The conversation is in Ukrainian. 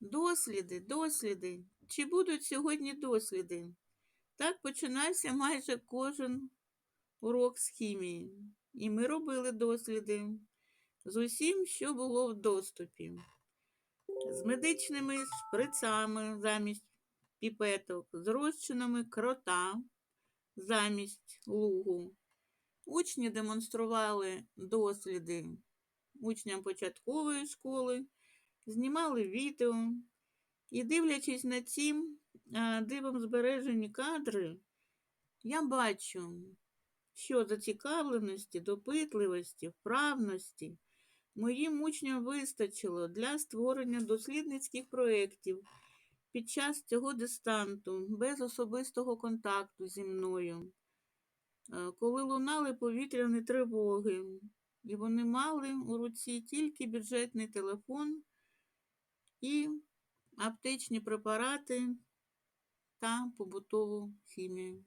Досліди, досліди. Чи будуть сьогодні досліди? Так починався майже кожен урок з хімії. І ми робили досліди з усім, що було в доступі. З медичними шприцами замість піпеток, з розчинами крота замість лугу. Учні демонстрували досліди учням початкової школи, знімали відео. І дивлячись на ці дивом збережені кадри, я бачу, що зацікавленості, допитливості, вправності моїм учням вистачило для створення дослідницьких проєктів під час цього дистанту, без особистого контакту зі мною, коли лунали повітряні тривоги, і вони мали у руці тільки бюджетний телефон і аптечні препарати та побутову хімію.